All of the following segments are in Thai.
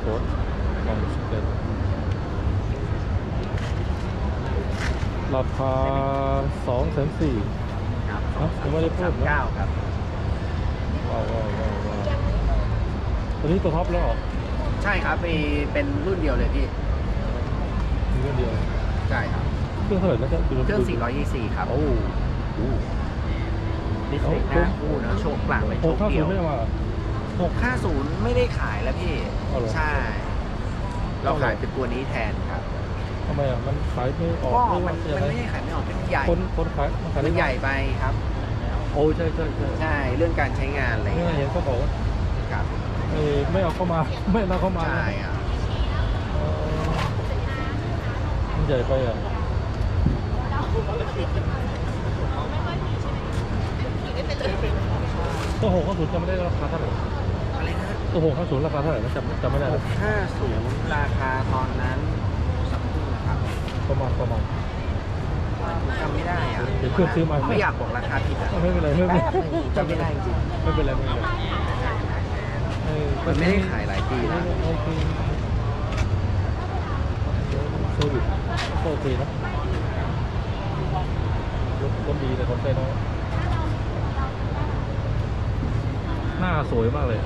Airport Amsterdam ราาสองแสนสี่ ครับผมไม่ได้พูดนะเก้าครับ ว้าวว้าวว้าวตอนนี้ตัวท็อปแล้วเหรอใช่ครับมีเป็นรุ่นเดียวเลยพี่รุ่นเดียวใช่ครับ เครื่องเท่าไหร่นะจ๊ะดูเครื่อง 424 ครับโอ้โหดิสเบรกหน้าคู่นะโชคกลางไปโชโอ้คข้าวเดีสูยงว ไม่ได้มา 650 ไม่ได้ขายแล้วพี่ เอาเหรอ ใช่ เราขายเป็นตัวนี้แทนครับทำไมอะมันขายไม่ออกก็ไม่มัว่านจะมันยังไม่ไงได้ขายไม่ออกเป็นใหญ่คนคนขายมันขายมัได้นใหญ่ไปครับ โอ้ใช่ใช่ใช่ใช่เรื่องการใช้งานอะไรนี่เงี้ยเห็นเขาบอกว่าครับเอ้ยไม่เอาเข้ามา ไม่เอาเข้ามาใช่อะเออมันใหญ่ไปอะ ตัวหกข้าศูนย์จำไม่ได้ราคาเท่าไหร่อะไรนะตัวหกข้าศูนย์ราคาเท่าไหร่นะจำจำไม่ได้แล้ว650ราคาตอนนั้นสักครู่นะครับประมาณประมาณจำไม่ได้อะเดี๋ยวเพื่อนซื้อมาไม่อยากบอกราคาผิดอะไม่เป็นไรไม่เป็นไรแป๊บนึงจำไม่ได้จริงไม่เป็นไรไม่เป็นไรเออมันไม่ได้ขายหลายปีแล้วโอเคเซอร์วิสก็โอเคนะรถรถดีแต่คนใช้น้อยหน้า สวยมากเลย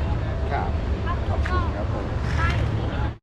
ครับขอบคุณครับผม